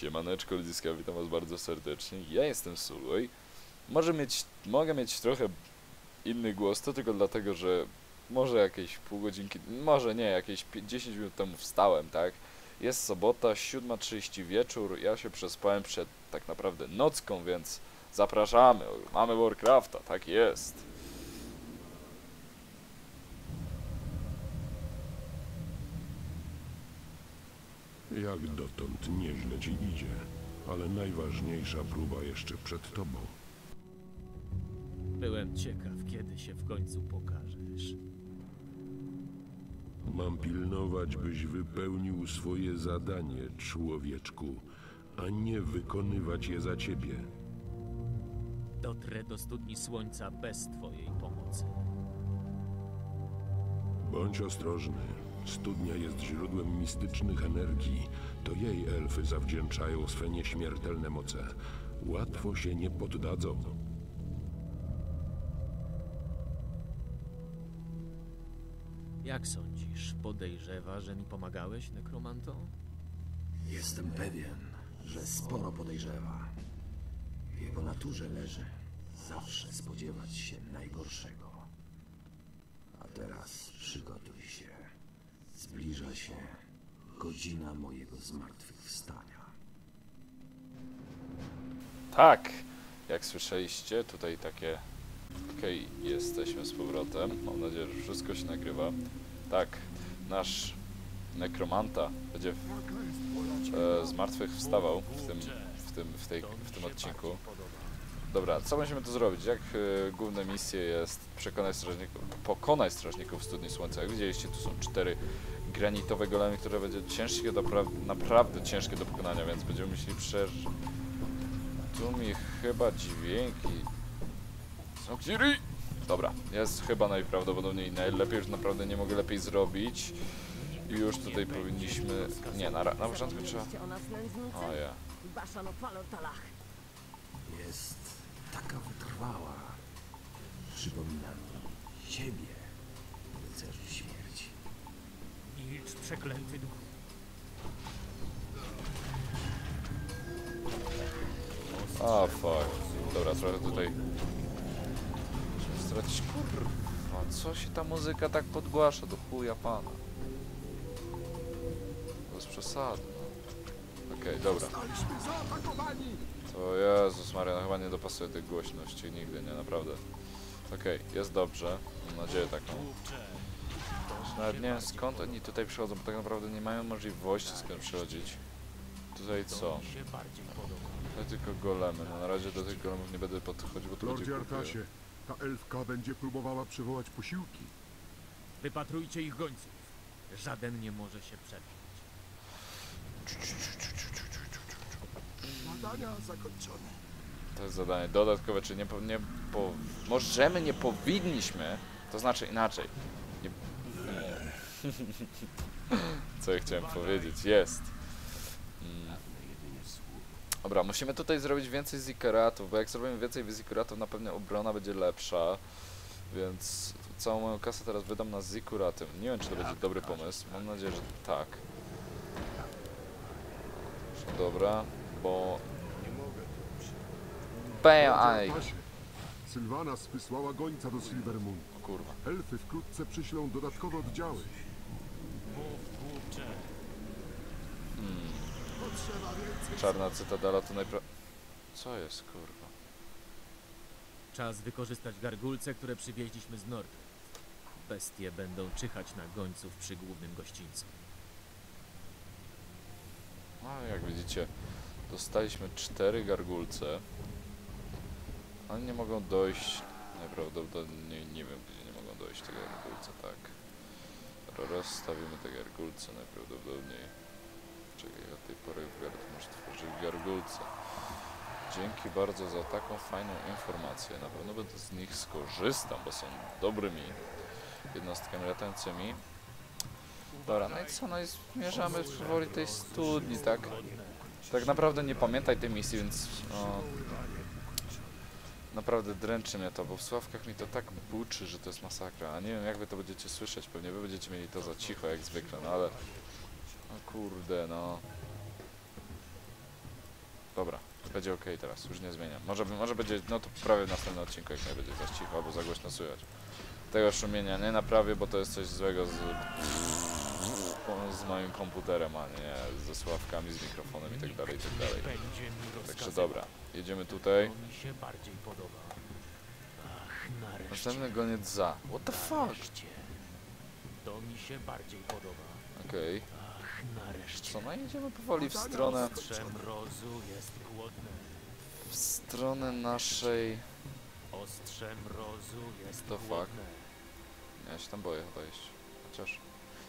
Siemaneczko ludziska, witam was bardzo serdecznie. Ja jestem Sulway. Może mieć, mogę mieć trochę inny głos, to tylko dlatego, że może jakieś pół godzinki, może nie, jakieś pi- 10 minut temu wstałem, tak? Jest sobota, 7.30 wieczór, ja się przespałem przed tak naprawdę nocką, więc zapraszamy. Mamy Warcrafta, tak jest. Jak dotąd nieźle ci idzie, ale najważniejsza próba jeszcze przed tobą. Byłem ciekaw, kiedy się w końcu pokażesz. Mam pilnować, byś wypełnił swoje zadanie, człowieczku, a nie wykonywać je za ciebie. Dotrę do studni słońca bez twojej pomocy. Bądź ostrożny. Studnia jest źródłem mistycznych energii. To jej elfy zawdzięczają swe nieśmiertelne moce. Łatwo się nie poddadzą. Jak sądzisz, podejrzewa, że mi pomagałeś, nekromanto? Jestem pewien, że sporo podejrzewa. W jego naturze leży zawsze spodziewać się najgorszego. A teraz przygotuj. Zbliża się godzina mojego zmartwychwstania. Tak, jak słyszeliście, tutaj takie... Okej, jesteśmy z powrotem. Mam nadzieję, że wszystko się nagrywa. Tak, nasz nekromanta będzie e, z martwych wstawał w tym, w tym, w tej, w tym odcinku. Dobra, co musimy tu zrobić? Jak e, główne misje jest przekonać strażników, pokonać strażników w Studni Słońca. Jak widzieliście, tu są cztery granitowe golemy, które będzie ciężkie, do, pra- naprawdę ciężkie do pokonania, więc będziemy musieli przeżyć. Tu mi chyba dźwięki. Są Kiri! Dobra, jest chyba najprawdopodobniej najlepiej, już naprawdę nie mogę lepiej zrobić. I już tutaj powinniśmy... Nie, na, na początku trzeba... o ja. Jest taka wytrwała. Przypomina mi ciebie, rycerzu śmierci. Milcz, przeklęty duch. A, fuck. Dobra, trochę tutaj... Musimy stracić... Kurwa, co się ta muzyka tak podgłasza do chuja pana? Bez przesady, no. Okej, dobra. To Jezus Maria, no chyba nie dopasuję tych głośności nigdy, nie, naprawdę. Okej, jest dobrze. Mam nadzieję taką. Nawet nie wiem skąd oni tutaj przychodzą, bo tak naprawdę nie mają możliwości skąd przychodzić. Tutaj co? To tylko golemy. No na razie do tych golemów nie będę podchodził, bo to będzie Lordzie. Artasie, ta elfka będzie próbowała przywołać posiłki. Wypatrujcie ich gońców. Żaden nie może się przebić. Badania zakończone. To jest zadanie dodatkowe, czy nie, po, nie po, możemy, nie powinniśmy, to znaczy inaczej. Nie, co ja chciałem powiedzieć, jest. Mm. Dobra, musimy tutaj zrobić więcej zikeratów, bo jak zrobimy więcej zikeratów, na pewno obrona będzie lepsza. Więc całą moją kasę teraz wydam na zikuraty. Nie wiem, czy to będzie dobry pomysł. Mam nadzieję, że tak. Dobra, bo... Bam, aj, Sylvanas wysłała gońca do Silvermoon. kurwa. Elfy wkrótce przyślą dodatkowe oddziały. Czarna cytadela to najpra... Co jest, kurwa? Czas wykorzystać gargulce, które przywieźliśmy z Nordy. Bestie będą czyhać na gońców przy głównym gościńcu. No, jak widzicie, dostaliśmy cztery gargulce. One nie mogą dojść... Najprawdopodobniej nie wiem, gdzie nie mogą dojść te gargulce, tak. Rozstawimy te gargulce najprawdopodobniej. Czekaj, od tej pory w gard masz tworzyć gargulce. Dzięki bardzo za taką fajną informację. Na pewno będę z nich skorzystam, bo są dobrymi jednostkami latającymi. Dobra, no i co, no i zmierzamy powoli tej studni, tak? Tak naprawdę nie pamiętaj tej misji, więc no, naprawdę dręczy mnie to, bo w sławkach mi to tak buczy, że to jest masakra. A nie wiem jak wy to będziecie słyszeć, pewnie wy będziecie mieli to za cicho jak zwykle, no ale... No kurde, no... Dobra, będzie ok teraz, już nie zmieniam. Może, może będzie, no to prawie w następnym odcinku jak nie będzie za cicho albo za głośno słychać. Tego szumienia nie naprawię, bo to jest coś złego z, z moim komputerem, a nie ze słuchawkami, z mikrofonem i tak dalej, i tak dalej. Także dobra, jedziemy tutaj. To. Następny goniec za. What the fuck? To mi się bardziej podoba. Okej. Ach, nareszcie. Co, no jedziemy powoli w stronę, mrozu jest w stronę naszej... Ostrze mrozu jest The fuck? Ja się tam boję chyba iść. Chociaż...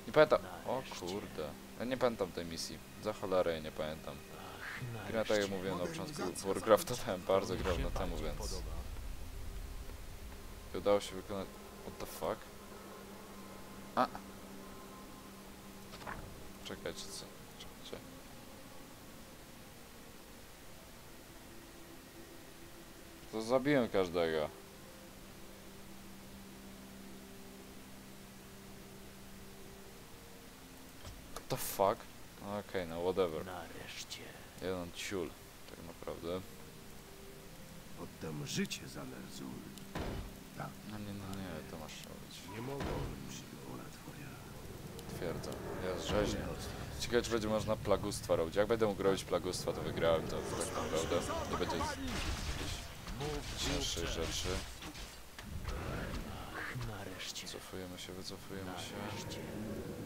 Nie pamiętam. O kurde. Ja nie pamiętam tej misji. Za cholerę jej nie pamiętam. Gra tak jak mówiłem na początku Warcrafta dałem bardzo grał na temu, więc podoba. udało się wykonać... What the fuck? A! Czekajcie, co? Czekajcie. To zabiłem każdego. What the fuck? Okej, no whatever. Nareszcie. Jeden ciul, tak naprawdę. Oddam życie za Nerzul. No nie, nie, nie, to masz robić. Nie mogą przywoła twoja. Twierdzę. Ja rzeźnię. Ciekawe, czy będzie można plagustwa robić. Jak będę mógł robić plagustwa, to wygrałem to tak naprawdę. Nie będzie jakichś rzeczy. Nareszcie. Cofujemy się, wycofujemy się. Nareszcie.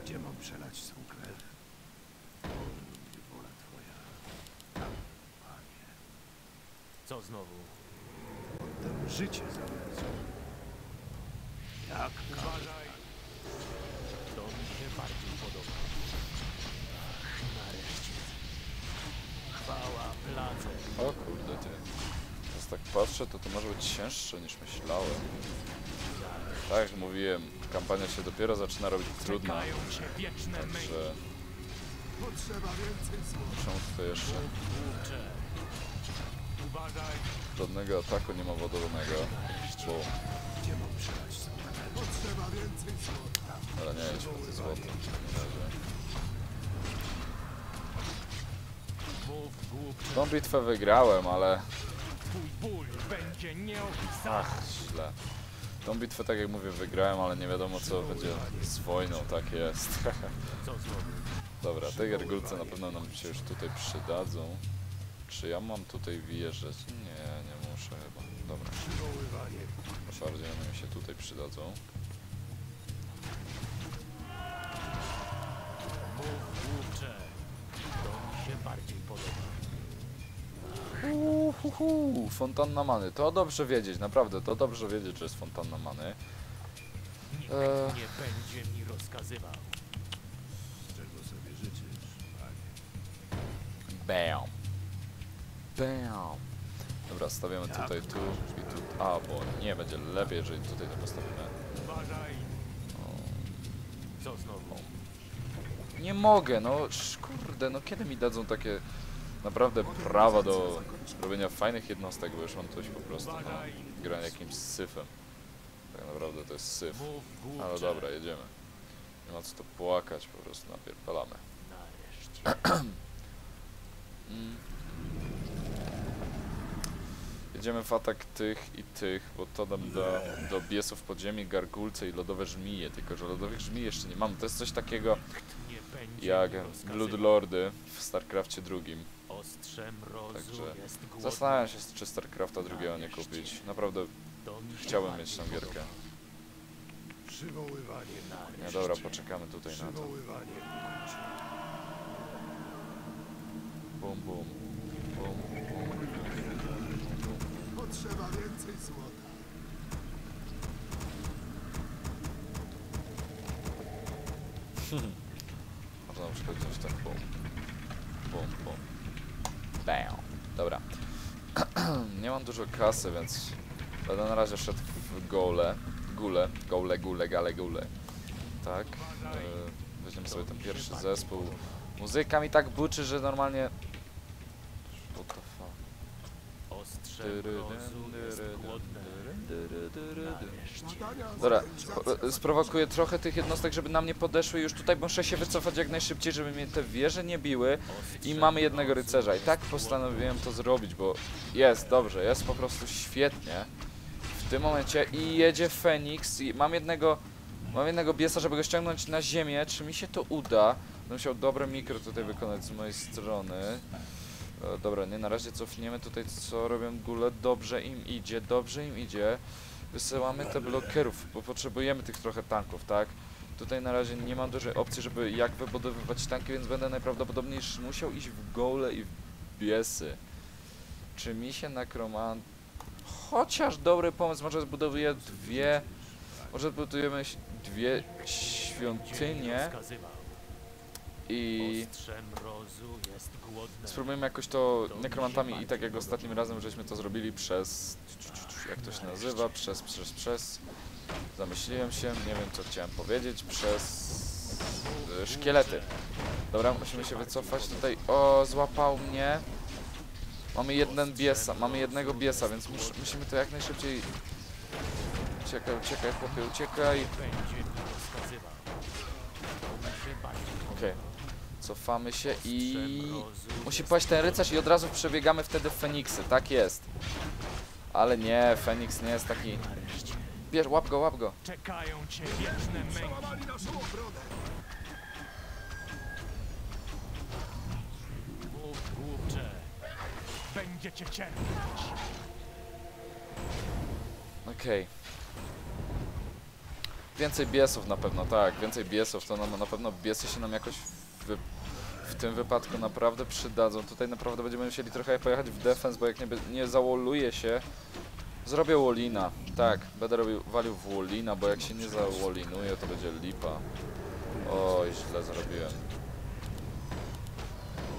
Gdzie mam przelać swą krew? Wola twoja. Tam, panie. Co znowu? Oddam życie za Nerzul. Jak Uważaj. To mi się bardziej podoba. Ach, nareszcie. Chwała pladze. O kurde, ty. Teraz tak patrzę, to to może być cięższe niż myślałem. Tak jak mówiłem, kampania się dopiero zaczyna robić trudna. Także Potrzeba więcej złota. muszę tutaj jeszcze żadnego ataku nie ma wodorodnego. Bo więcej złota. Ale nie po te złoto. w takim razie. Tą bitwę wygrałem, ale Twój ból będzie nieopisany. ach, źle. Tą bitwę, tak jak mówię, wygrałem, ale nie wiadomo co będzie z wojną, tak jest. Dobra, te gargulce na pewno nam się już tutaj przydadzą. Czy ja mam tutaj wjeżdżać? Nie, nie muszę chyba. Dobra, bardziej one mi się tutaj przydadzą. Mów się bardziej. Uhuhu, fontanna many. To dobrze wiedzieć, naprawdę, to dobrze wiedzieć, że jest fontanna many. Nikt Eee. nie będzie mi rozkazywał. Czego sobie życzysz, panie? Bam. Bam. Dobra, stawiamy tutaj tu i tu. A, bo nie, będzie lepiej, jeżeli tutaj to postawimy. Uważaj. Co znowu? Nie mogę, no kurde, no kiedy mi dadzą takie naprawdę prawa do robienia fajnych jednostek, bo już mam coś po prostu, no, grania jakimś syfem. Tak naprawdę to jest syf. Ale dobra, jedziemy. Nie ma co to płakać, po prostu napierdalamy. Jedziemy w atak tych i tych, bo to nam da do biesów podziemi, gargulce i lodowe żmije, tylko że lodowych żmij jeszcze nie mam. To jest coś takiego jak mi rozkazywał. Blood Lordy w StarCrafcie drugim. Także. Zastanawiam się, czy StarCrafta drugiego nie kupić. Naprawdę chciałem mieć tą gierkę. Przywoływanie. Nie, dobra, poczekamy tutaj na to. Bum, bum. Bum, bum. Potrzeba więcej złota. Można na przykład wziąć tak bum. Bum, bum. Bam. Dobra. nie mam dużo kasy, więc będę na razie szedł w gole. Gule. Gole, gule, gale, gule. Tak. Yy, weźmiemy sobie ten pierwszy zespół. Muzyka mi tak buczy, że normalnie... What the fuck? Ostrze Tyry, mrozu dyry, jest dyry, głodne. dyry, dyry, dyry. Nareszcie. Badania Dobra, sprowokuję trochę tych jednostek, żeby na mnie podeszły. Już tutaj muszę się wycofać jak najszybciej, żeby mnie te wieże nie biły. I mamy jednego rycerza. I tak postanowiłem to zrobić, bo jest dobrze, jest po prostu świetnie. W tym momencie i jedzie Feniks. I mam jednego. Mam jednego biesa, żeby go ściągnąć na ziemię. Czy mi się to uda? Będę musiał dobre mikro tutaj wykonać z mojej strony. E, dobra, nie, na razie cofniemy tutaj, co robią gule. Dobrze im idzie, dobrze im idzie. Wysyłamy te blokerów, bo potrzebujemy tych trochę tanków, tak? Tutaj na razie nie mam dużej opcji, żeby jak wybudowywać tanki, więc będę najprawdopodobniej musiał iść w gole i w biesy. Czy mi się nekromant... Chociaż dobry pomysł, może zbuduję dwie... Może zbudujemy dwie świątynie. I... Spróbujemy jakoś to nekromantami i tak jak ostatnim razem żeśmy to zrobili przez... Jak to się nazywa? Przez, przez, przez... Zamyśliłem się, nie wiem co chciałem powiedzieć, przez... Szkielety. Dobra, musimy się wycofać tutaj. O, złapał mnie. Mamy jeden biesa, mamy jednego biesa, więc mus, musimy to jak najszybciej... Uciekaj, uciekaj, chłopie, uciekaj. Będzie mi Cofamy się i... Musi paść ten rycerz i od razu przebiegamy wtedy w Feniksy, tak jest. Ale nie, Feniks nie jest taki... Bierz, łap go, łap go. Czekają cię wieczne męki. Będziecie cierpieć. Okej. Więcej biesów na pewno, tak, więcej biesów, to nam, na pewno biesy się nam jakoś w, tym wypadku naprawdę przydadzą. Tutaj naprawdę będziemy musieli trochę pojechać w defense, bo jak nie, nie załoluję się, zrobię Wolina. Tak, będę robił, walił w Wolina, bo jak się nie zawolinuje, to będzie lipa. Oj, źle zrobiłem.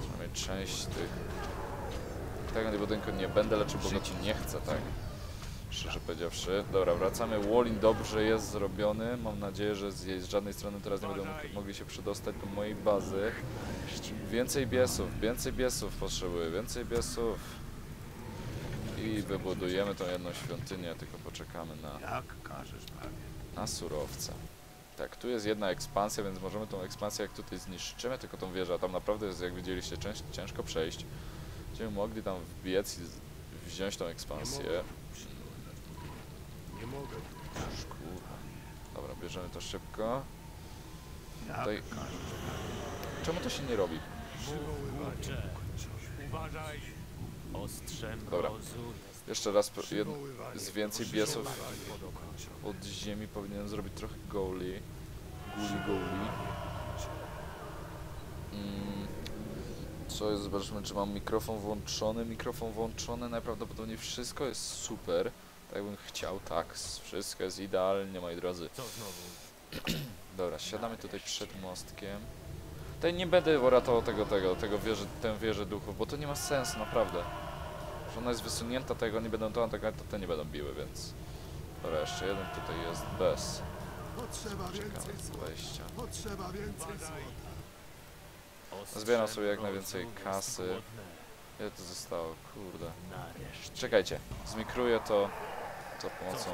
Przynajmniej część tych... Tego budynku nie będę leczył, bo go ci nie chcę, tak. Szczerze powiedziawszy. Dobra, wracamy. Wallin dobrze jest zrobiony. Mam nadzieję, że z żadnej strony teraz nie będą mogli się przedostać do mojej bazy. Więcej biesów, więcej biesów potrzebuję, więcej biesów. I wybudujemy tą jedną świątynię, tylko poczekamy na, Jak każesz, panie. na surowce. Tak, tu jest jedna ekspansja, więc możemy tą ekspansję jak tutaj zniszczymy, tylko tą wieżę, a tam naprawdę jest, jak widzieliście, cięż, ciężko przejść. Będziemy mogli tam wbiec i wziąć tą ekspansję. Nie mogę. Kurwa. Dobra, bierzemy to szybko. Tutaj-. Czemu to się nie robi? Uważaj. Dobra. Jeszcze raz jed, z więcej biesów od ziemi powinienem zrobić trochę goali. Guli goali. Mm. Co jest, zobaczmy czy mam mikrofon włączony. Mikrofon włączony, najprawdopodobniej wszystko jest super. Tak bym chciał, tak. Wszystko jest idealnie, moi drodzy. Dobra, siadamy tutaj przed mostkiem. Tutaj nie będę uratował tego, tego, tego wieży, tę wieżę duchów, bo to nie ma sensu, naprawdę. Że ona jest wysunięta, tego nie będą to atakować, to te nie będą biły, więc... Dobra, jeszcze jeden tutaj jest bez. Potrzeba Czekamy więcej wejścia. Potrzeba więcej złota. Zbieram sobie jak najwięcej kasy. Ile to zostało? Kurde. Czekajcie, zmikruję to za Co pomocą...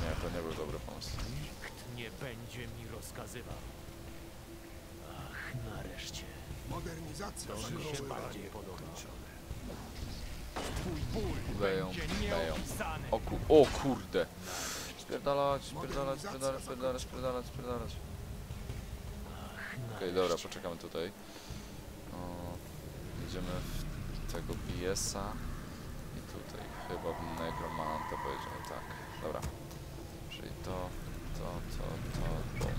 Nie, to nie był dobry pomysł. Nikt nie będzie mi rozkazywał. Ach, nareszcie. Modernizacja To mi się bardziej podoba. Twój ból Dają, dają. O, ku o kurde! Spierdalać, spierdalać, spierdalać, spierdalać, spierdalać, spierdalać. Okej, dobra, poczekamy tutaj. O, idziemy w tego BS-a i tutaj chyba w Negromanta pojedziemy, tak. Dobra. Czyli to, to, to, to, to.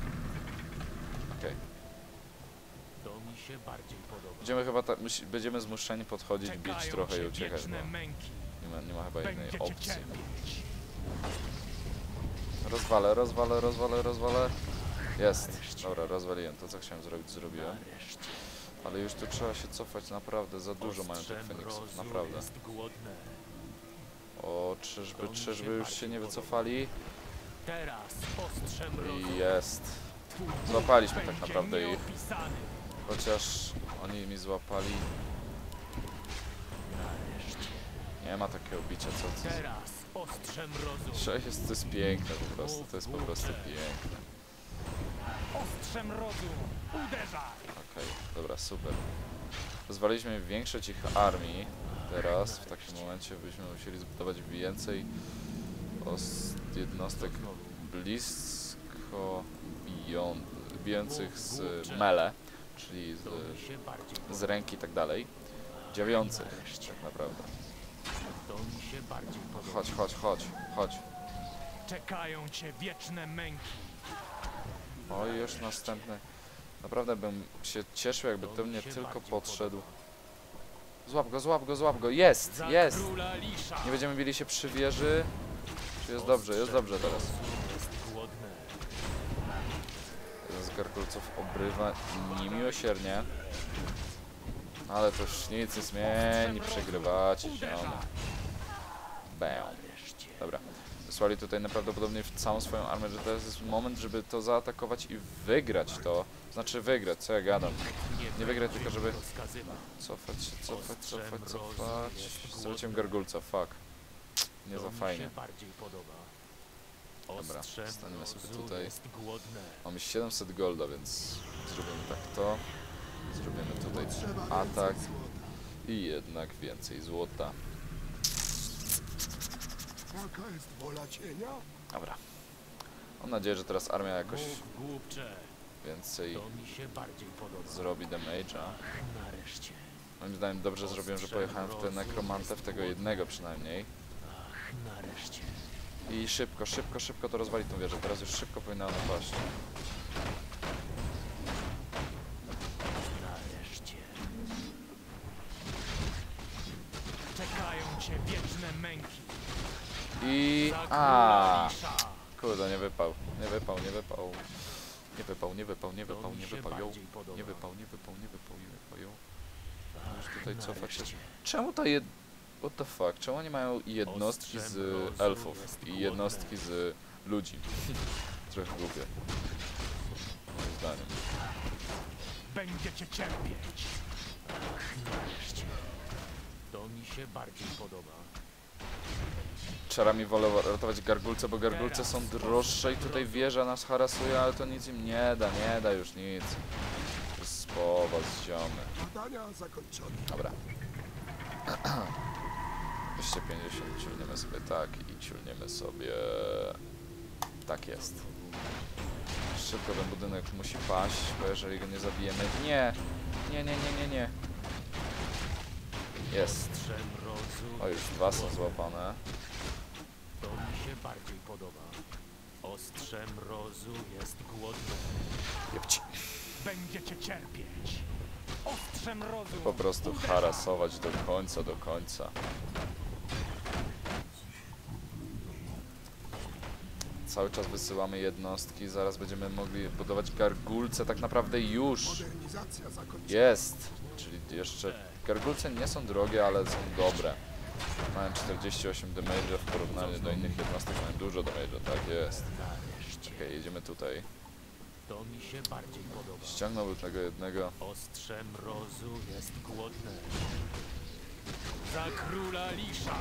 Okej. To mi się bardziej podoba. Będziemy chyba tak, musi, będziemy zmuszeni podchodzić, bić Czekają trochę i uciekać, bo nie ma, nie ma chyba innej Będziecie opcji. Rozwalę, rozwalę, rozwalę, rozwalę. Jest. Dobra, rozwaliłem. To co chciałem zrobić, zrobiłem. Ale już tu trzeba się cofać naprawdę, za dużo mają tych Feniksów, naprawdę. O, czyżby, czyżby już się nie wycofali? I jest. Złapaliśmy tak naprawdę ich. Chociaż oni mi złapali. Nie ma takiego bicia co. Teraz ostrzem rozu. Sześć jest, to jest piękne po prostu, to jest po prostu piękne. Ostrzem rozu. Uderzaj! Okej, dobra, super. Pozwaliliśmy większość ich armii. Teraz, w takim momencie, byśmy musieli zbudować więcej os- jednostek blisko biją, bijących z mele, czyli z, z ręki i tak dalej. Dziewiących, tak naprawdę. To mi się bardziej podoba. Chodź, chodź, chodź, chodź. Czekają cię wieczne męki. Oj, już następny. Naprawdę bym się cieszył, jakby do mnie tylko podszedł. Złap go, złap go, złap go. Jest, jest. Nie będziemy bili się przy wieży. Jest dobrze, jest dobrze teraz. Jeden z garkulców obrywa niemiłosiernie. Ale to już nic nie zmieni, przegrywacie się. Bam. Dobra. Wysłali tutaj najprawdopodobniej w całą swoją armię, że teraz jest moment, żeby to zaatakować i wygrać to. Znaczy wygrać, co ja gadam. Nie wygrać, tylko żeby cofać się, cofać, cofać, cofać. głodny. gargulca, fuck. Nie za fajnie. Dobra, staniemy sobie tutaj. Mamy 700 golda, więc zrobimy tak to. Zrobimy tutaj atak i jednak więcej złota. Taka jest wola cienia? Dobra. Mam nadzieję, że teraz armia jakoś więcej To mi się bardziej podoba. zrobi damage'a. Nareszcie. Moim zdaniem dobrze zrobiłem, że pojechałem w tę nekromantę, w tego jednego przynajmniej. Ach, nareszcie. I szybko, szybko, szybko to rozwali tą wieżę. Teraz już szybko powinna ona paść. Nareszcie. Czekają cię wieczne męki. I... A. Kurde, nie wypał. Nie wypał, nie wypał. Nie wypał, nie wypał, nie wypał, nie wypał. ją. Nie wypał, nie wypał, nie wypał, nie wypał. ją. Już tutaj cofać się. nareszcie. Czemu ta jed... What the fuck? Czemu oni mają jednostki z elfów i jednostki z ludzi? Trochę głupie. Moim zdaniem. Będziecie cierpieć. Ach, nareszcie. To mi się bardziej podoba. Czarami wolę ratować gargulce, bo gargulce są droższe i tutaj wieża nas harasuje, ale to nic im nie da, nie da już nic. To jest z was ziomy. Dobra. 250 ciulniemy sobie tak i ciulniemy sobie... Tak jest. Szybko ten budynek musi paść, bo jeżeli go nie zabijemy... Nie! Nie, nie, nie, nie, nie. Jest. O, już dwa są złapane. Się bardziej podoba. Ostrzem rozu jest głodny. Jebci. Będziecie cierpieć. Ostrzem rozu. Po prostu harasować do końca, do końca. Cały czas wysyłamy jednostki, zaraz będziemy mogli budować gargulce, tak naprawdę już jest. Czyli jeszcze gargulce nie są drogie, ale są dobre. Mają 48 damage'a w porównaniu do innych jednostek, mają dużo damage'a, tak jest. Nareszcie. Okej, jedziemy tutaj. To mi się bardziej podoba. Ściągnąłby tego jednego. Ostrzem rozu jest głodny. Za króla Lisza.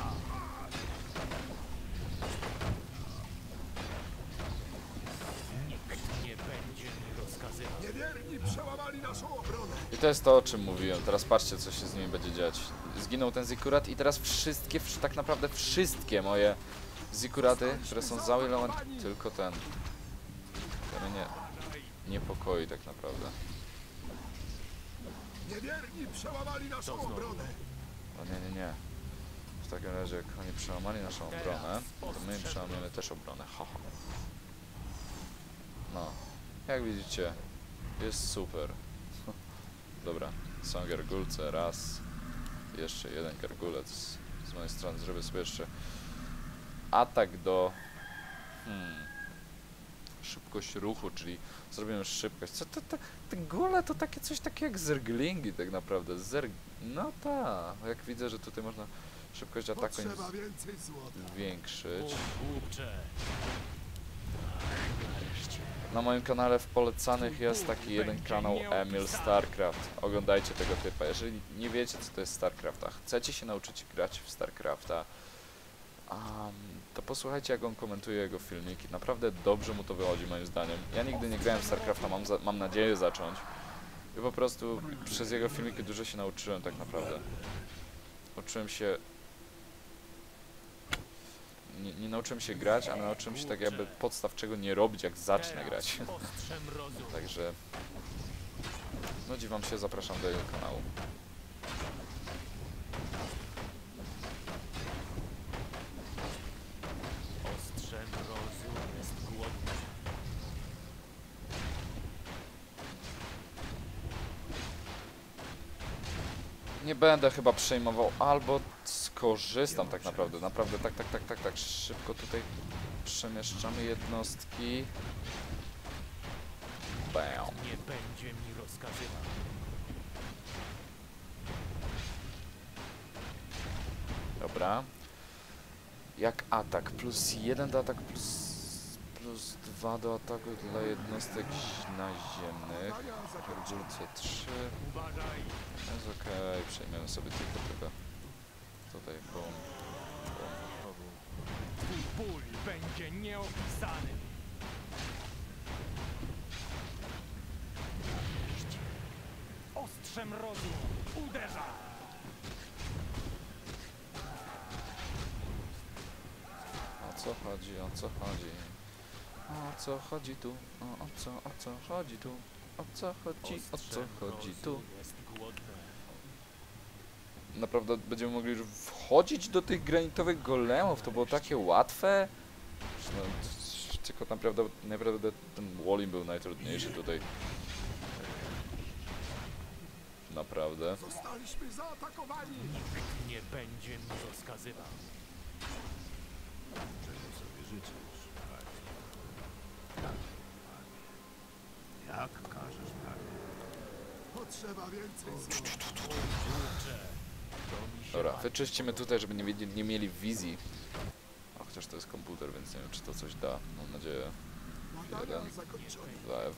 Nikt nie będzie mi rozkazywał. Niewierni przełamali naszą obronę. I to jest to, o czym mówiłem. Teraz patrzcie, co się z nimi będzie dziać. Zginął ten zikurat i teraz wszystkie, wsz- tak naprawdę wszystkie moje zikuraty, które są zawilowane, tylko ten. Który mnie niepokoi tak naprawdę. Niewierni przełamali naszą obronę. O nie, nie, nie. W takim razie, jak oni przełamali naszą obronę, to my im przełamiemy też obronę. Ho, ho. No, jak widzicie, jest super. Dobra, są gargulce, raz. Jeszcze jeden gargulec z mojej strony. Zrobię sobie jeszcze atak do... Hmm, szybkość ruchu, czyli zrobimy szybkość. Co to, to, te gule to takie coś takiego jak zerglingi tak naprawdę. Zerg... No tak, jak widzę, że tutaj można szybkość ataku złota. zwiększyć. Mów głupcze. Ach, nareszcie. Na moim kanale w polecanych jest taki jeden kanał Emil StarCraft. Oglądajcie tego typa. Jeżeli nie wiecie co to jest StarCraft, a chcecie się nauczyć grać w StarCrafta, um, to posłuchajcie jak on komentuje jego filmiki. Naprawdę dobrze mu to wychodzi moim zdaniem. Ja nigdy nie grałem w StarCrafta, mam, za, mam nadzieję zacząć. I po prostu przez jego filmiki dużo się nauczyłem tak naprawdę. Uczyłem się... Nie, nauczyłem się grać, ale nauczyłem się tak jakby podstaw czego nie robić jak zacznę grać. Także... Nudzi wam się, zapraszam do jego kanału. Nie będę chyba przejmował, albo skorzystam tak naprawdę. Naprawdę tak, tak, tak, tak, tak szybko tutaj przemieszczamy jednostki. Bam. Nie będzie mi rozkazywał. Dobra. Jak atak? Plus 1 do ataku, plus, plus 2 do ataku dla jednostek naziemnych. Regulacja 3. Uważaj! Jest okej, przejmiemy sobie tylko tego. Tutaj, bum. Twój ból będzie nieopisany. Ostrzem mrozu uderza! O co chodzi, o co chodzi? O co chodzi tu? O, o co, o co chodzi tu? O co chodzi, o co chodzi tu? Naprawdę będziemy mogli już wchodzić do tych granitowych golemów, to było takie łatwe. No, tylko naprawdę, naprawdę ten Walling był najtrudniejszy tutaj. Naprawdę. Zostaliśmy zaatakowani! Nikt nie będzie mi rozkazywał. Czego sobie życzysz, panie? Tak. Jak każesz, panie? Potrzeba więcej słów. Dobra, wyczyścimy tutaj, żeby nie, wiedzieli, nie mieli wizji. A chociaż to jest komputer, więc nie wiem czy to coś da. Mam nadzieję. Badania Jeden. zakończone. Dwa